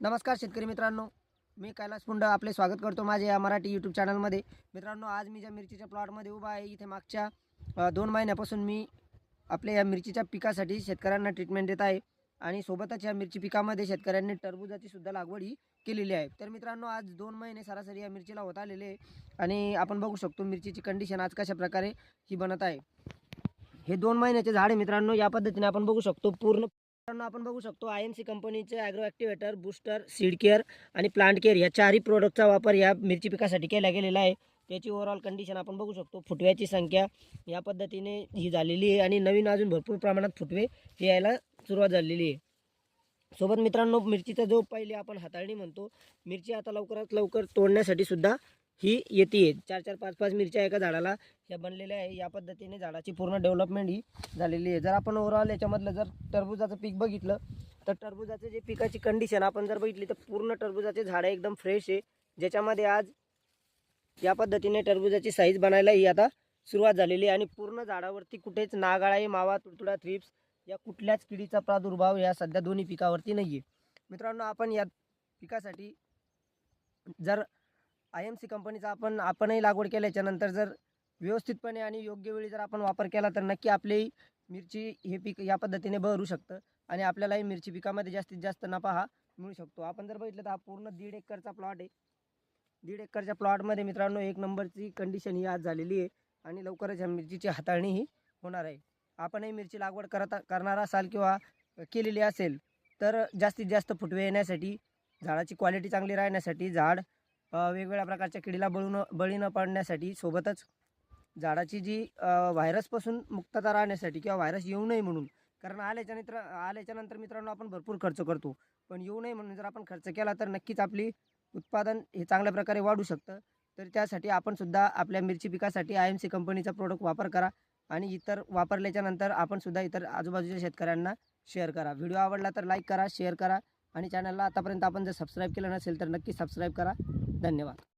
नमस्कार शेतकरी मित्रांनो मी कैलास पुंड आपले स्वागत करतो माझ्या या मराठी यूट्यूब चॅनलमध्ये मित्रांनो आज मी ज्या मिरचीच्या प्लॉटमध्ये उभा आहे इथे मागच्या दोन महिन्यापासून मी आपल्या या मिरचीच्या पिकासाठी शेतकऱ्यांना ट्रीटमेंट देत आहे आणि सोबतच या मिरची पिकामध्ये शेतकऱ्यांनी टरबुजाची सुद्धा लागवड ही केलेली आहे. तर मित्रांनो आज दोन महिने सरासरी या मिरचीला होत आलेले आहे आणि आपण बघू शकतो मिरचीची कंडिशन आज कशा प्रकारे ही बनत आहे. हे दोन महिन्याचे झाड मित्रांनो या पद्धतीने आपण बघू शकतो पूर्ण मित्रांनो आपण बघू शकतो आय एम सी कंपनीचे agro activator booster seed care आणि प्लांट केअर या चारही प्रोडक्टचा वापर या मिरची पिकासाठी केला गेलेला आहे. त्याची ओव्हरऑल कंडिशन आपण बघू शकतो. फुटव्याची संख्या या पद्धतीने ही झालेली आहे आणि नवीन अजून भरपूर प्रमाणात फुटवे हे यायला सुरुवात झालेली आहे. सोबत मित्रांनो मिरचीचा जो पहिले आपण हाताळणी म्हणतो मिरची आता लवकरात लवकर तोडण्यासाठी सुद्धा ही येते चार चार पाच पाच मिरच्या एका झाडाला ह्या बनलेल्या आहे. या पद्धतीने झाडाची पूर्ण डेव्हलपमेंट ही झालेली आहे. जर आपण ओव्हरऑल याच्यामधलं जर टरबुजाचं पीक बघितलं तर टरबुजाचं जे पिकाची कंडिशन आपण जर बघितली तर पूर्ण टरबुजाचे झाडं एकदम फ्रेश आहे. ज्याच्यामध्ये आज या पद्धतीने टरबुजाची साईज बनायला ही आता सुरुवात झालेली आहे. आणि पूर्ण झाडावरती कुठेच नागाळाई मावा तुडतुडा थ्रिप्स या कुठल्याच किडीचा प्रादुर्भाव या सध्या दोन्ही पिकावरती नाही आहे मित्रांनो आपण या पिकासाठी जर आय एम सी कंपनीचा आपण आपणही लागवड केल्याच्यानंतर जर व्यवस्थितपणे आणि योग्य वेळी जर आपण वापर केला तर नक्की आपली मिरची हे पीक या पद्धतीने बहरू शकतं आणि आपल्यालाही मिरची पिकामध्ये जास्तीत जास्त नफा हा मिळू शकतो. आपण जर बघितलं तर हा पूर्ण दीड एकरचा प्लॉट आहे. दीड एकरच्या प्लॉटमध्ये मित्रांनो एक नंबरची कंडिशन ही आज झालेली आहे आणि लवकरच ह्या मिरचीची हाताळणी ही होणार आहे. आपणही मिरची लागवड करत करणार असाल किंवा केलेली असेल तर जास्तीत जास्त फुटवे येण्यासाठी झाडाची क्वालिटी चांगली राहण्यासाठी झाड वेगवेगळ्या प्रकारच्या किडीला बळू न बळी न पडण्यासाठी सोबतच झाडाची जी व्हायरसपासून मुक्तता राहण्यासाठी किंवा व्हायरस येऊ नये म्हणून कारण आल्याच्यानंतर आल्याच्यानंतर मित्रांनो आपण भरपूर खर्च करतो. पण येऊ नये म्हणून जर आपण खर्च केला तर नक्कीच आपली उत्पादन हे चांगल्या प्रकारे वाढू शकतं. तर त्यासाठी आपण सुद्धा आपल्या मिरची पिकासाठी आय एम सी कंपनीचा प्रोडक्ट वापर करा आणि इतर वापरल्याच्या नंतर आपण सुद्धा इतर आजूबाजूच्या शेतकऱ्यांना शेअर करा. व्हिडिओ आवडला तर लाईक करा शेअर करा आणि चॅनलला आतापर्यंत आपण जर सबस्क्राईब केलं नसेल तर नक्की सबस्क्राईब करा. धन्यवाद.